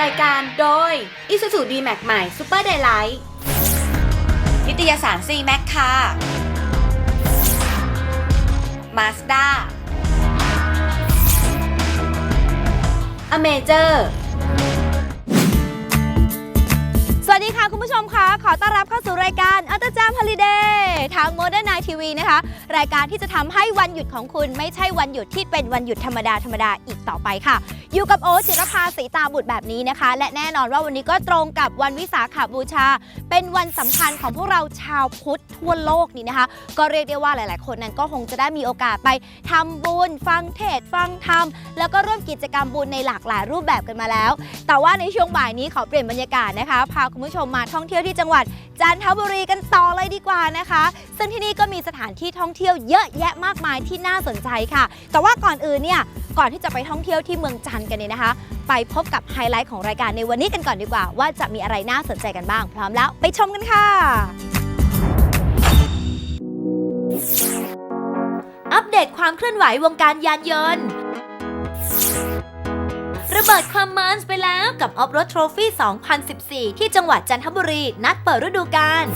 รายการโดย Isuzu D-Max ใหม่ Super Daylight นิตยสาร C Max ค่ะ Mazda a m a j o r วัสดีค่ะคุณผู้ชมคะขอต้อนรับเข้าสู่รายการอัลตจามฮอลิเดย์ทางโมเดิร์นไนทีวีนะคะ รายการที่จะทำให้วันหยุดของคุณไม่ใช่วันหยุดที่เป็นวันหยุดธรรมดาธรรมดาอีกต่อไปค่ะ อยู่กับโอจิรภาสีตาบุตรแบบนี้นะคะ และแน่นอนว่าวันนี้ก็ตรงกับวันวิสาขบูชา เป็นวันสำคัญของพวกเราชาวพุทธทั่วโลกนี้นะคะ ก็เรียกได้ว่าหลาย ๆ คนนั้นก็คงจะได้มีโอกาสไปทำบุญฟังเทศฟังธรรมแล้วก็ร่วมกิจกรรมบุญในหลากหลายรูปแบบกันมาแล้ว แต่ว่าในช่วงบ่ายนี้ขอเปลี่ยนบรรยากาศนะคะพาคุณผู้ชมมาท่องเที่ยวที่จังหวัดจันทบุรีกันต่อเลยดีกว่านะคะ ซึ่งที่นี่ก็มีสถานที่ท่องเที่ยวเยอะแยะมากมายที่น่าสนใจค่ะ แต่ว่าก่อนอื่นเนี่ยก่อนที่จะไปท่องเที่ยวที่เมืองจันทร์กันเนี่ยนะคะ ไปพบกับไฮไลท์ของรายการในวันนี้กันก่อนดีกว่า ว่าจะมีอะไรน่าสนใจกันบ้าง พร้อมแล้วไปชมกันค่ะอัปเดตความเคลื่อนไหววงการยานยนต์ ระเบิดความมันไปแล้วกับออฟรถทรฟี่ 2014 ที่จังหวัดจันทบุรี นัดเปิดฤดูกาล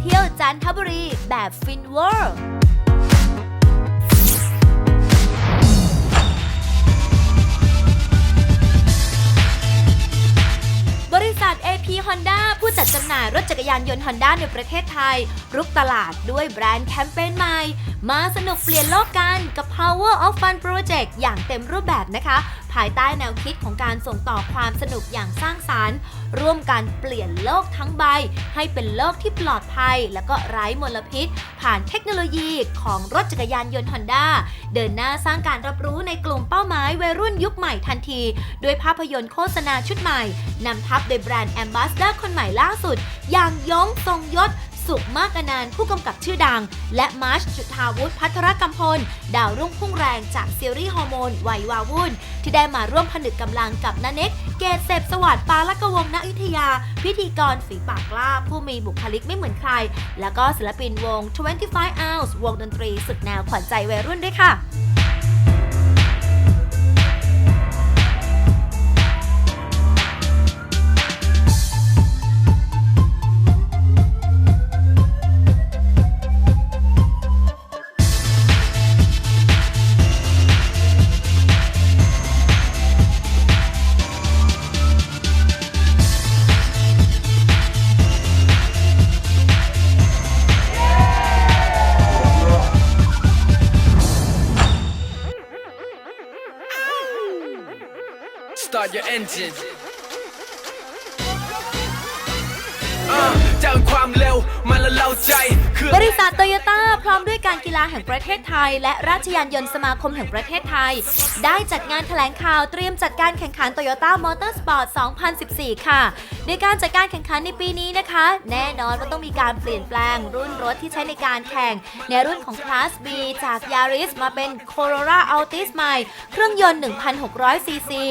เที่ยวจันทบุรีแบบฟินเวิร์ ริษัท AP Honda ผู้จัดจำหน่ายรถจักรยานยนต์ Honda ในประเทศไทย รุกตลาดด้วยแบรนด์แคมเปญใหม่ มาสนุกเปลี่ยนโลกกันกับ Power of Fun Project อย่างเต็มรูปแบบนะคะ ภายใต้แนวคิดของการส่งต่อความสนุกอย่างสร้างสารรค์ ร่วมกันเปลี่ยนโลกทั้งใบ ให้เป็นโลกที่ปลอดภัย และก็ไร้มลพิษ ผ่านเทคโนโลยีของรถจักรยานยนต์ Honda เดินหน้าสร้างการรับรู้ในกลุ่มเป้าหมายวัยรุ่นยุคใหม่ทันที ด้วยภาพยนตร์โฆษณาชุดใหม่นำทัพโดยแบรนด์แอมบาสเดอร์คนใหม่ล่าสุด อย่างยงทรงยศ สุขมากอนันต์ผู้กำกับชื่อดัง และมาร์ชจุธาวุฒิพัทรกำพล ดาวรุ่งพุ่งแรงจากซีรีส์ฮอร์โมนวัยวาวุ่น ที่ได้มาร่วมผนึกกำลังกับนาเน็ก เกตเสพสวัสดิ์ปาลกวงศ์ณอยุธยา พิธีกรฝีปากกล้า ผู้มีบุคลิกไม่เหมือนใคร แล้วก็ศิลปินวง 25 Ounce วงดนตรีสุดแนวขวัญใจวัยรุ่นด้วยค่ะ engine อะจ้าความเร็วมาละเล่าใจ บริษัทโตโย ร้อมด้วยการกีฬาแห่งประเทศไทย และราชยานยนต์สมาคมแห่งประเทศไทย ได้จัดงานแถลงข่าวเตรียมจัดการแข่งขันโตโยต้ามอเตอร์สปอร์ต2014 ค่ะในการจัดการแข่งขันในปีนี้นะคะ แน่นอนว่าต้องมีการเปลี่ยนแปลงรุ่นรถที่ใช้ในการแข่ง ในรุ่นของคลาส B จาก Yaris มาเป็น Corolla Altis ใหม่ เครื่องยนต์ 1,600ซีซี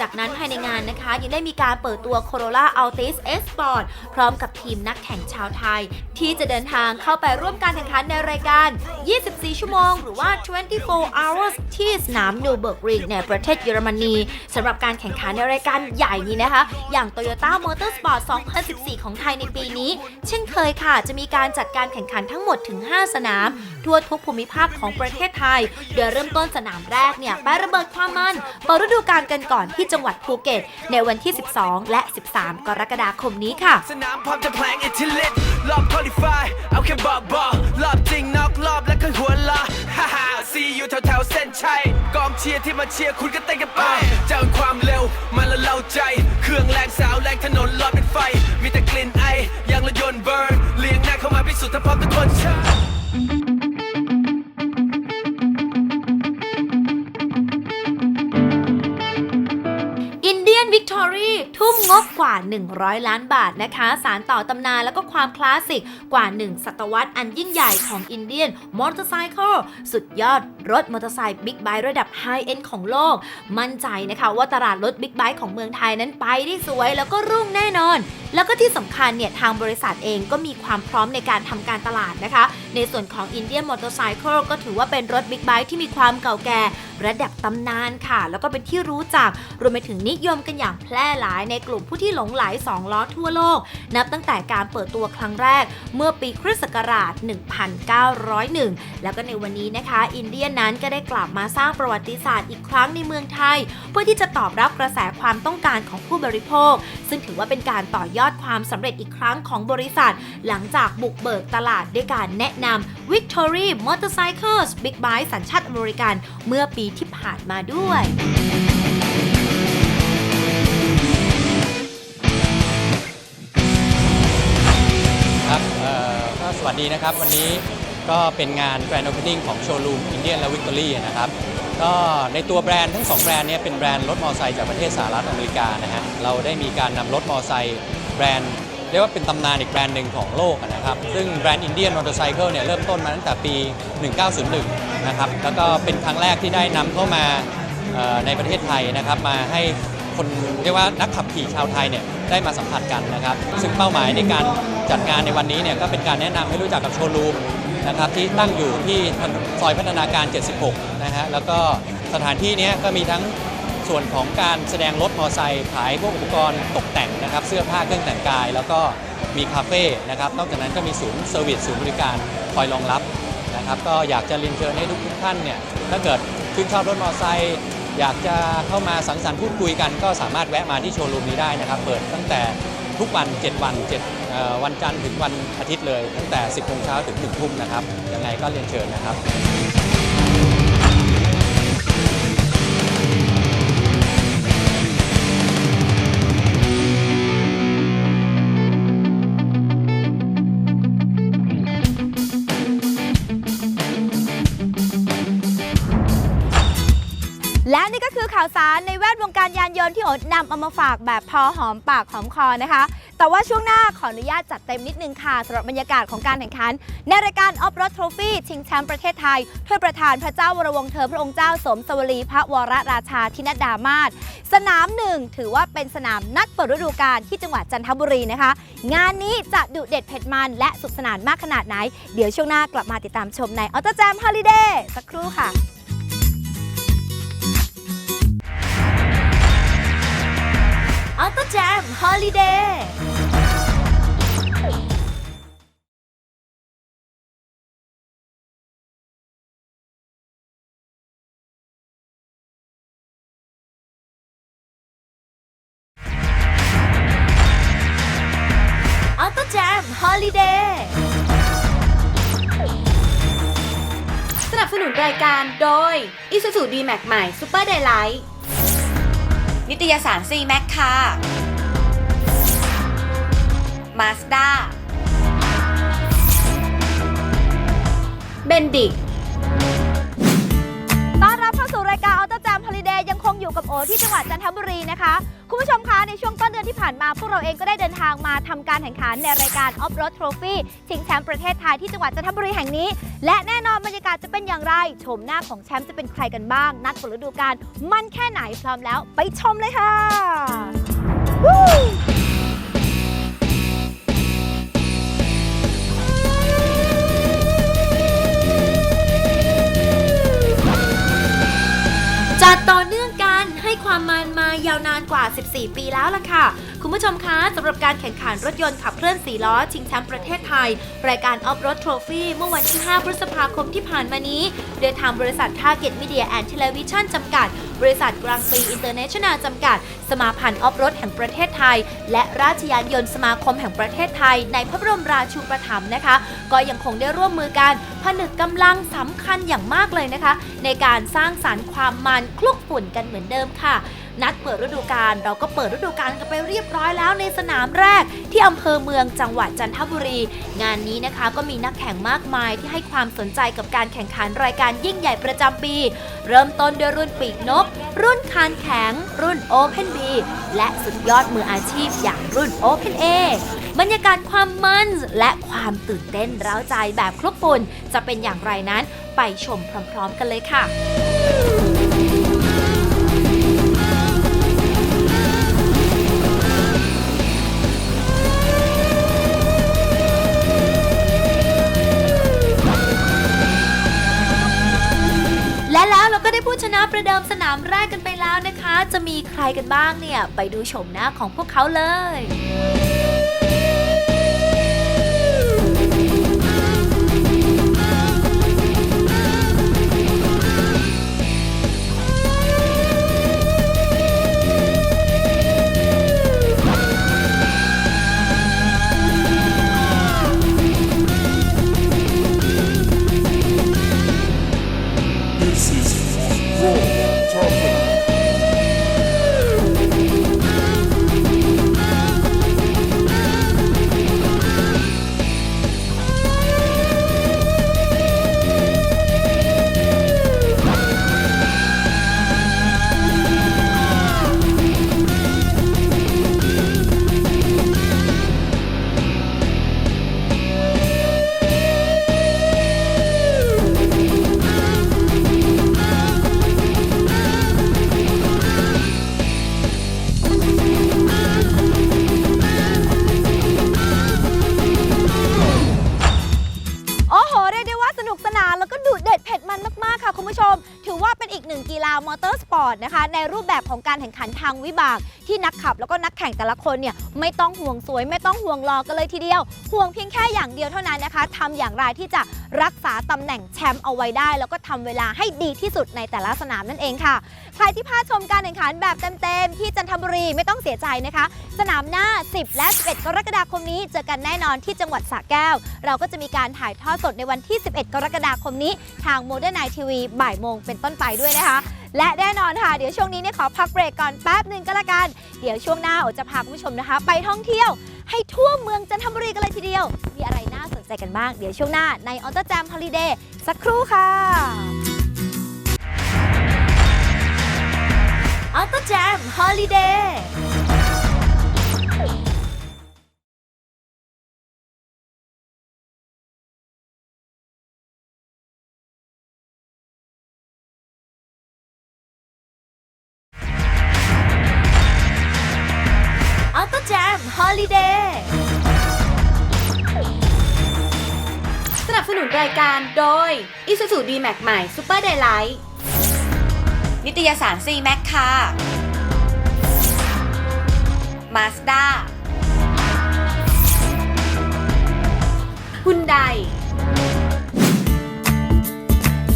จากนั้นภายในงานนะคะ ยังได้มีการเปิดตัว Corolla Altis S Sport พร้อมกับทีมนักแข่งชาวไทย ที่จะเดินทางเข้าไปร่วมการแข่งขันในรายการ 24 ชั่วโมง หรือว่า 24 hours ที่สนามนูเบิร์กริงในประเทศเยอรมนีสำหรับการแข่งขันในรายการใหญ่นี้นะคะ อย่าง Toyota Motorsport 2014 ของไทยในปีนี้ เช่นเคยค่ะ จะมีการจัดการแข่งขันทั้งหมดถึง 5 สนาม ทั่วทุกภูมิภาคของประเทศไทย โดยเริ่มต้นสนามแรกเนี่ยไประเบิดความมันเปิดฤดูกาลกันก่อนที่จังหวัดภูเก็ต ในวันที่ 12 และ 13 กรกฎาคมนี้ค่ะ สนามพร้อมจะแพลงอิทธิฤทธิ์รอบคอลิฟายเอาแค่บอกบอกรอบจริงนอกรอบแล้วก็หัวละฮ่าฮ่าซีอยู่แถวแถวเส้นชัยกองเชียร์ที่มาเชียร์คุณก็เต้นกันไปเจ้าความเร็วมาละเล่าใจ เครื่องแรงสาวแรงถนนลอยเป็นไฟ มีแต่กลิ่นไอ Indian Victory ทุ่มงบกว่า 100 ล้านบาทนะคะ สารต่อตำนานแล้วก็ความคลาสสิกกว่า 1 ศตวรรษอันยิ่งใหญ่ของ Indian Motorcycle สุดยอดรถมอเตอร์ไซค์บิ๊กไบค์ระดับไฮเอ็นของโลก มั่นใจนะคะว่าตลาดรถบิ๊กไบค์ของเมืองไทยนั้นไปได้สวยแล้วก็รุ่งแน่นอน แล้วก็ที่สำคัญเนี่ยทางบริษัทเองก็มีความพร้อมในการทำการตลาดนะคะ ในส่วนของ Indian Motorcycle ก็ถือว่าเป็นรถบิ๊กไบค์ที่มีความเก่าแก่ ระดับตำนานค่ะ แล้วก็เป็นที่รู้จักรวมไปถึงนิยมกันอย่างแพร่หลายในกลุ่มผู้ที่หลงไหล2ล้อทั่วโลก นับตั้งแต่การเปิดตัวครั้งแรก เมื่อปีคริสต์ศักราช 1901 แล้วก็ในวันนี้นะคะ อินเดียนั้นก็ได้กลับมาสร้างประวัติศาสตร์อีกครั้งในเมืองไทย เพื่อที่จะตอบรับกระแสความต้องการของผู้บริโภค ซึ่งถือว่าเป็นการต่อยอดความสำเร็จอีกครั้งของบริษัท หลังจากบุกเบิกตลาดด้วยการแนะนำ Victory Motorcycles Big Bike สัญชาติอเมริกันเมื่อปีที่ผ่านมาด้วยครับก็สวัสดีนะครับวันนี้ก็เป็นงาน Grand Opening ของโชว์รูม Indian และ Victory นะครับก็ในตัวแบรนด์ทั้งสองแบรนด์เนี้เป็นแบรนด์รถมอเตอร์ไซค์จากประเทศสหรัฐอเมริกานะฮะเราได้มีการนำรถมอเตอร์ไซค์แบรนด์ เรียกว่าเป็นตำนานอีกแบรนด์หนึ่งของโลกนะครับ ซึ่งแบรนด์ Indian Motorcycle เนี่ยเริ่มต้นมาตั้งแต่ปี 1901 นะครับ แล้วก็เป็นครั้งแรกที่ได้นำเข้ามาในประเทศไทยนะครับ มาให้คนเรียกว่านักขับขี่ชาวไทยเนี่ยได้มาสัมผัสกันนะครับ ซึ่งเป้าหมายในการจัดงานในวันนี้เนี่ยก็เป็นการแนะนำให้รู้จักกับโชว์รูมนะครับที่ตั้งอยู่ที่ซอยพัฒนาการ 76 นะฮะ แล้วก็สถานที่เนี้ยก็มีทั้ง ส่วนของการแสดงรถมอเตอร์ไซค์ขายพวกอุปกรณ์ตกแต่งนะครับ เสื้อผ้าเครื่องแต่งกาย แล้วก็มีคาเฟ่นะครับ นอกจากนั้นก็มีศูนย์เซอร์วิสศูนย์บริการคอยรองรับนะครับ ก็อยากจะเรียนเชิญให้ทุกทุกท่านเนี่ยถ้าเกิดชื่นชอบรถมอเตอร์ไซค์อยากจะเข้ามาสังสรรค์พูดคุยกัน ก็สามารถแวะมาที่โชว์รูมนี้ได้นะครับ เปิดตั้งแต่ทุกวัน 7 วัน7เอ่อวันจันทร์ถึงวันอาทิตย์เลย ตั้งแต่ 10โมงเช้าถึง1ทุ่มนะครับ ยังไงก็เรียนเชิญนะครับาวสารในแวดวงการยานยนต์ที่โอดนำเอามาฝากแบบพอหอมปากหอมคอนะคะ แต่ว่าช่วงหน้าขออนุญาตจัดเต็มนิดนึงค่ะสำหรับบรรยากาศของการแข่งขัน ในรายการออฟรถทรฟี่ชิงแชมป์ประเทศไทยถ้วยประธานพระเจ้าวรวงเธอพระองค์เจ้าสมสวรีพระวรราชาธินดามาศสนามหนึ่งถือว่าเป็นสนามนัดเปิดฤดูกาลที่จังหวัดจันทบุรีนะคะ งานนี้จะดุเด็ดเผ็ดมันและสุขสนานมากขนาดไหน เดี๋ยวช่วงหน้ากลับมาติดตามชมในออโตแจมฮอลิเดย์สักครู่ค่ะ ฮอลิเดย์ออโต้แจมฮอลิเดย์สนับสนุนรายการโดยอิสุสดีแม็กใหม่ Super Daylight นิตยสารซีแม็กค่ะ Mazda เบนดิกต้อนรับเข้าสู่รายการออโต a จ m ม o ลิเดย์ยังคงอยู่กับโอที่จังหวัดจันทบุรีนะคะ คุณผู้ชมคะ ในช่วงต้นเดือนที่ผ่านมา พวกเราเองก็ได้เดินทางมาทำการแข่งขันในรายการออฟรถทรฟี่ชิงแชมป์ประเทศไทยที่จังหวัดจันทบุรีแห่งนี้ และแน่นอนบรรยากาศจะเป็นอย่างไร ชมหน้าของแชมป์จะเป็นใครกันบ้าง นัดเปิดฤดูกาลมันแค่ไหนพร้อมแล้ว ไปชมเลยค่ะจั 14 ปีแล้วล่ะค่ะ คุณผู้ชมคะสำหรับการแข่งขันรถยนต์ขับเคลื่อน4ล้อ ชิงแชมป์ประเทศไทย รายการออฟรถทรฟี่เมื่อวันที่ 5 พฤษภาคมที่ผ่านมานี้ โดยทางบริษัท Target Media and Television จำกัด บริษัทกลางปีอินเตอร์เนชั่นแนลจำกัด สมาพันธ์ออฟรถแห่งประเทศไทย และราชยานยนต์สมาคมแห่งประเทศไทย ในพระบรมราชูปถัมภ์นะคะ ก็ยังคงได้ร่วมมือกันผนึกกำลังสำคัญอย่างมากเลยนะคะ ในการสร้างสารรค์ความมันคลุกฝุ่นกันเหมือนเดิมค่ะ นัดเปิดฤดูกาลเราก็เปิดฤดูกาลกันไปเรียบร้อยแล้วในสนามแรก ที่อำเภอเมืองจังหวัดจันทบุรี งานนี้นะคะก็มีนักแข่งมากมายที่ให้ความสนใจกับการแข่งขันรายการยิ่งใหญ่ประจำปี เริ่มต้นด้วยรุ่นปีกนก รุ่นคานแข็ง รุ่น Open B และสุดยอดมืออาชีพอย่างรุ่น Open A บรรยากาศความมันและความตื่นเต้นร้าวใจแบบครบปุ่นจะเป็นอย่างไรนั้นไปชมพร้อมๆกันเลยค่ะ ผู้ชนะประเดิมสนามแรกกันไปแล้วนะคะ จะมีใครกันบ้างเนี่ย ไปดูชมหน้าของพวกเขาเลย แล้วก็ดุเด็ดเผ็ดมันมากๆค่ะคุณผู้ชมถือว่าเป็นอีกหนึ่งกีฬามอเตอร์สปอร์ตนะคะ ในรูปแบบของการแข่งขันทางวิบาก ที่นักขับแล้วก็นักแข่งแต่ละคนเนี่ยไม่ต้องห่วงสวย ไม่ต้องห่วงรอกันเลยทีเดียว ห่วงเพียงแค่อย่างเดียวเท่านั้นนะคะทำอย่างไรที่จะรักษาตำแหน่งแชมป์เอาไว้ได้ แล้วก็ทำเวลาให้ดีที่สุดในแต่ละสนามนั่นเองค่ะ ใครที่พลาดชมการแข่งขันแบบเต็มๆที่จันทบุรีไม่ต้องเสียใจนะคะ สนามหน้า 10 และ 11 กรกฎาคมนี้ เจอกันแน่นอนที่จังหวัดสระแก้ว เราก็จะมีการถ่ายทอดสดในวันที่ 11 กรกฎาคมนี้ ทางโมเดิร์นไนทีวีบ่ายโมงเป็นต้นไปด้วยนะคะ และแน่นอนค่ะ เดี๋ยวช่วงนี้เนี่ยขอพักเบรกก่อนแป๊บหนึ่งก็แล้วกัน เดี๋ยวช่วงหน้าโอจะพาคุณผู้ชมนะคะ ไปท่องเที่ยว ให้ทั่วเมืองจันทบุรีกันเลยทีเดียว มีอะไรน่าสนใจกันบ้าง เดี๋ยวช่วงหน้าในออ t ต r แจมฮอลิเดย์สักครู่ค่ะ a u t o Jam Holiday อั นุนรายการโดย Isuzu D-Max ใหม่ Super Daylight นิตยสาร C Max ค่ะ Mazda ฮุนได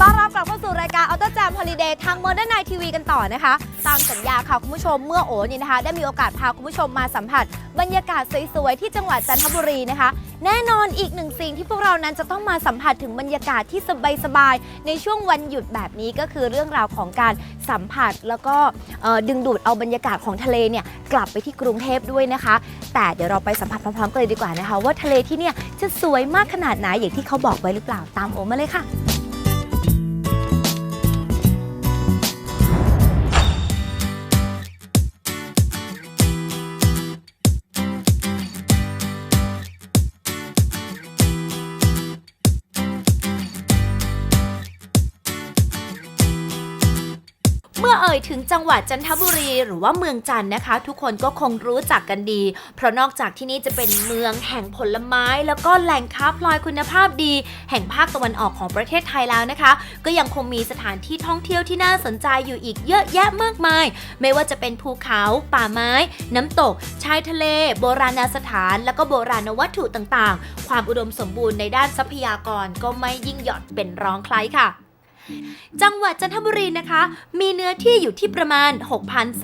ต้อนรับกลับเข้าสู่รายการ a u t o Jam Holiday ทาง Modern Night TV กันต่อนะคะ ตามสัญญาค่ะคุณผู้ชมเมื่อโอนี่นะคะ ได้มีโอกาสพาคุณผู้ชมมาสัมผัส บรรยากาศสวยๆ ที่จังหวัดจันทบุรีนะคะ แน่นอนอีกหนึ่งสิ่งที่พวกเรานั้นจะต้องมาสัมผัสถึงบรรยากาศที่สบายๆในช่วงวันหยุดแบบนี้ก็คือเรื่องราวของการสัมผัสแล้วก็ดึงดูดเอาบรรยากาศของทะเลเนี่ยกลับไปที่กรุงเทพด้วยนะคะ แต่เดี๋ยวเราไปสัมผัสพร้อมๆกันเลยดีกว่านะคะ ว่าทะเลที่เนี่ยจะสวยมากขนาดไหนอย่างที่เขาบอกไว้หรือเปล่าตามโอมาเลยค่ะ ถึงจังหวัดจันทบุรี หรือว่าเมืองจันนะคะ ทุกคนก็คงรู้จักกันดี เพราะนอกจากที่นี่จะเป็นเมืองแห่งผลไม้ แล้วก็แหล่งค้าพลอยคุณภาพดี แห่งภาคตะวันออกของประเทศไทยแล้วนะคะ ก็ยังคงมีสถานที่ท่องเที่ยวที่น่าสนใจอยู่อีกเยอะแยะมากมาย ไม่ว่าจะเป็นภูเขา ป่าไม้ น้ำตก ชายทะเล โบราณสถาน แล้วก็โบราณวัตถุต่างๆ ความอุดมสมบูรณ์ในด้านทรัพยากรก็ไม่ยิ่งหย่อนเป็นรองใครค่ะ จังหวัดจันทบุรีนะคะ มีเนื้อที่อยู่ที่ประมาณ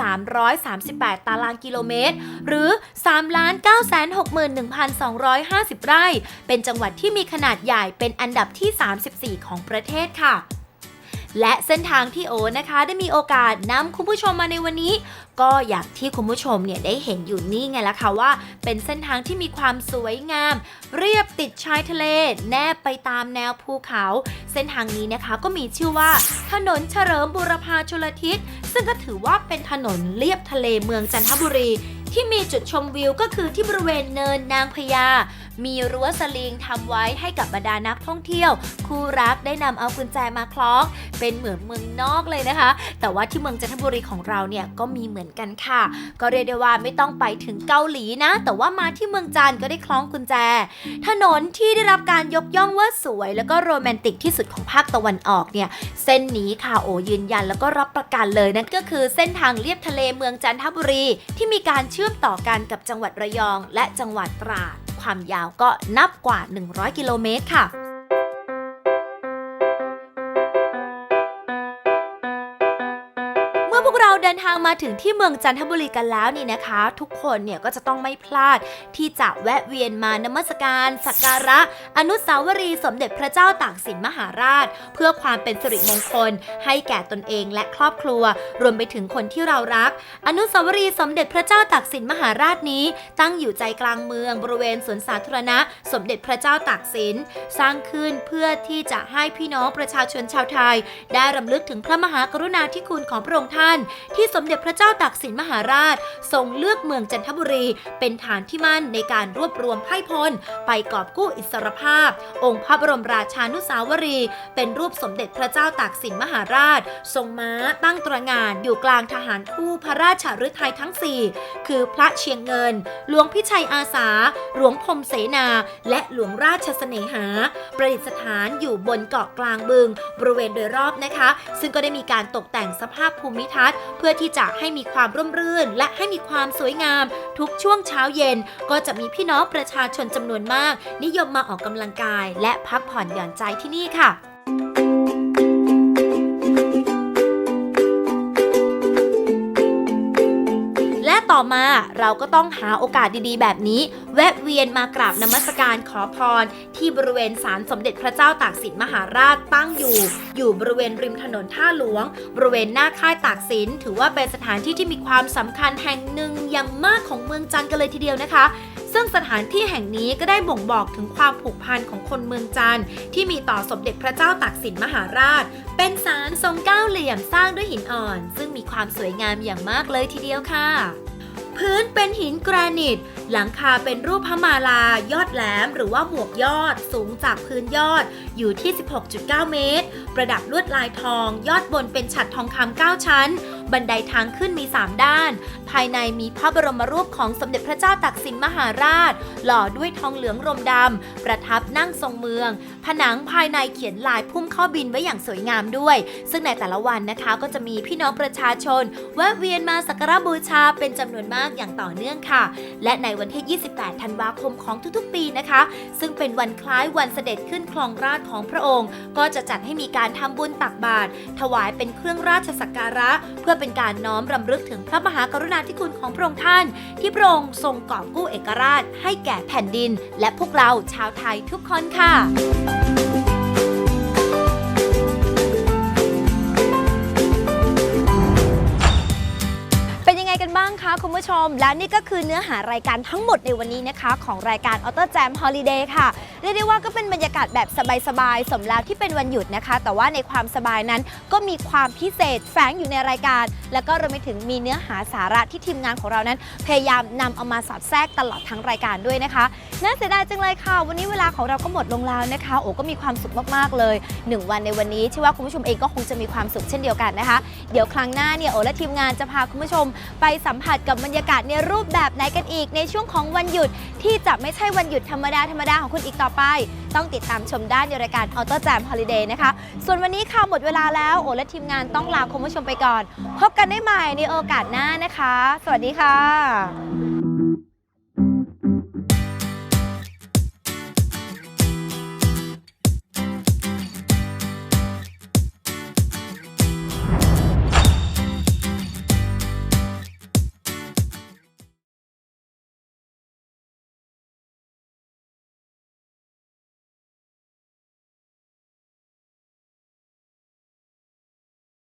6,338 ตารางกิโลเมตร หรือ 3,961,250 ไร่ เป็นจังหวัดที่มีขนาดใหญ่เป็นอันดับที่ 34 ของประเทศค่ะ และเส้นทางที่โอนะคะได้มีโอกาสนำคุณผู้ชมมาในวันนี้ ก็อย่างที่คุณผู้ชมเนี่ยได้เห็นอยู่นี่ไงล่ะค่ะว่า เป็นเส้นทางที่มีความสวยงาม เรียบติดชายทะเล แนบไปตามแนวภูเขา เส้นทางนี้นะคะก็มีชื่อว่า ถนนเฉลิมบูรพาชลทิศ ซึ่งก็ถือว่าเป็นถนนเลียบทะเลเมืองจันทบุรี ที่มีจุดชมวิวก็คือที่บริเวณเนินนางพญา มีรั้วสลิงทำไว้ให้กับบรรดานักท่องเที่ยว คู่รักได้นำเอากุญแจมาคล้อง เป็นเหมือนเมืองนอกเลยนะคะ แต่ว่าที่เมืองจันทบุรีของเราเนี่ยก็มีเหมือนกันค่ะ ก็เรียกได้ว่าไม่ต้องไปถึงเกาหลีนะ แต่ว่ามาที่เมืองจันก็ได้คล้องกุญแจ ถนนที่ได้รับการยกย่องว่าสวย แล้วก็โรแมนติกที่สุดของภาคตะวันออกเนี่ยเส้นนี้ค่ะโอยืนยันแล้วก็รับประกันเลยนั่นก็คือเส้นทางเลียบทะเลเมืองจันทบุรี ที่มีการเชื่อมต่อกันกับจังหวัดระยองและจังหวัดตราด ความยาวก็นับกว่า 100 กิโลเมตรค่ะ เดินทางมาถึงที่เมืองจันทบุรีกันแล้วนี่นะคะ ทุกคนเนี่ยก็จะต้องไม่พลาดที่จะแวะเวียนมานมัสการสักการะ อนุสาวรีย์สมเด็จพระเจ้าตากสินมหาราช เพื่อความเป็นสิริมงคล ให้แก่ตนเองและครอบครัว รวมไปถึงคนที่เรารัก อนุสาวรีย์สมเด็จพระเจ้าตากสินมหาราชนี้ ตั้งอยู่ใจกลางเมืองบริเวณสวนสาธารณะ สมเด็จพระเจ้าตากสินสร้างขึ้นเพื่อที่จะให้พี่น้องประชาชนชาวไทย ได้รำลึกถึงพระมหากรุณาธิคุณของพระองค์ท่านที่สมเด็จพระเจ้าตากสินมหาราช ทรงเลือกเมืองจันทบุรี เป็นฐานที่มั่นในการรวบรวมไพร่พล ไปกอบกู้อิสรภาพ องค์พระบรมราชานุสาวรีย์เป็นรูปสมเด็จพระเจ้าตากสินมหาราช ทรงม้าตั้งตระหง่านอยู่กลางทหารคู่พระราชฤทัยทั้ง 4 คือพระเชียงเงิน หลวงพิชัยอาสา หลวงพมเสนา และหลวงราชเสนหา ประดิษฐานอยู่บนเกาะกลางบึง บริเวณโดยรอบนะคะ ซึ่งก็ได้มีการตกแต่งสภาพภูมิทัศน์พื่อที่จะให้มีความร่มรื่น และให้มีความสวยงาม ทุกช่วงเช้าเย็น ก็จะมีพี่น้องประชาชนจำนวนมาก นิยมมาออกกำลังกาย และพักผ่อนหย่อนใจที่นี่ค่ะ ต่อมาเราก็ต้องหาโอกาสดีๆ แบบนี้ แวะเวียนมากราบนมัสการขอพร ที่บริเวณศาลสมเด็จพระเจ้าตากสินมหาราชตั้งอยู่ อยู่บริเวณริมถนนท่าหลวง บริเวณหน้าค่ายตากสิน ถือว่าเป็นสถานที่ที่มีความสำคัญแห่งหนึ่งอย่างมากของเมืองจันทร์กันเลยทีเดียวนะคะซึ่งสถานที่แห่งนี้ก็ได้บ่งบอกถึงความผูกพันของคนเมืองจันทร์ที่มีต่อสมเด็จพระเจ้าตากสินมหาราช เป็นศาลทรงเก้าเหลี่ยมสร้างด้วยหินอ่อน ซึ่งมีความสวยงามอย่างมากเลยทีเดียวค่ะ พื้นเป็นหินแกรนิต หลังคาเป็นรูปพระมาลายอดแหลมหรือว่าหมวกยอดสูงจากพื้นยอดอยู่ที่ 16.9 เมตร ประดับลวดลายทอง ยอดบนเป็นฉัดทองคำ9ชั้น บันไดทางขึ้นมี 3 ด้าน ภายในมีพระบรมรูปของสมเด็จพระเจ้าตากสินมหาราช หล่อด้วยทองเหลืองรมดำประทับนั่งทรงเมือง ผนังภายในเขียนลายพุ่มข้อบินไว้อย่างสวยงามด้วย ซึ่งในแต่ละวันนะคะก็จะมีพี่น้องประชาชนแวะเวียนมาสักการะบูชาเป็นจำนวนมากอย่างต่อเนื่องค่ะ และในวันที่ 28 ธันวาคมของทุกๆ ปีนะคะ ซึ่งเป็นวันคล้ายวันเสด็จขึ้นครองราชของพระองค์ ก็จะจัดให้มีการทำบุญตักบาตรถวายเป็นเครื่องราชสักการะ เพื่อเป็นการน้อมรำลึกถึงพระมหากรุณาธิคุณของพระองค์ท่าน ที่พระองค์ทรงกอบกู้เอกราช ให้แก่แผ่นดิน และพวกเราชาวไทยทุกคนค่ะ คะคุณผู้ชม และนี่ก็คือเนื้อหารายการทั้งหมดในวันนี้นะคะ ของรายการ Auto Jam Holiday ค่ะ เรียกได้ว่าก็เป็นบรรยากาศแบบสบายๆสมแล้วที่เป็นวันหยุดนะคะ แต่ว่าในความสบายนั้นก็มีความพิเศษแฝงอยู่ในรายการ แล้วก็รวมไปถึงมีเนื้อหาสาระที่ทีมงานของเรานั้น พยายามนำเอามาสอดแทรกตลอดทั้งรายการด้วยนะคะน่าเสียดายจังเลยค่ะ วันนี้เวลาของเราก็หมดลงแล้วนะคะ โอ้ก็มีความสุขมากๆเลยหนึ่งวันในวันนี้เชื่อว่าคุณผู้ชมเองก็คงจะมีความสุขเช่นเดียวกันนะคะ เดี๋ยวครั้งหน้าเนี่ยโอและทีมงานจะพาคุณผู้ชม ไปสัมผัสกับบรรยากาศในรูปแบบไหนกันอีก ในช่วงของวันหยุดที่จะไม่ใช่วันหยุดธรรมดาธรรมดาของคุณอีกต่อไป ต้องติดตามชมได้ในรายการ Auto Jam Holiday นะคะ ส่วนวันนี้ค่ะหมดเวลาแล้วโอและทีมงานต้องลาคุณผู้ชมไปก่อน พบกันได้ใหม่ในโอกาสหน้านะคะ สวัสดีค่ะ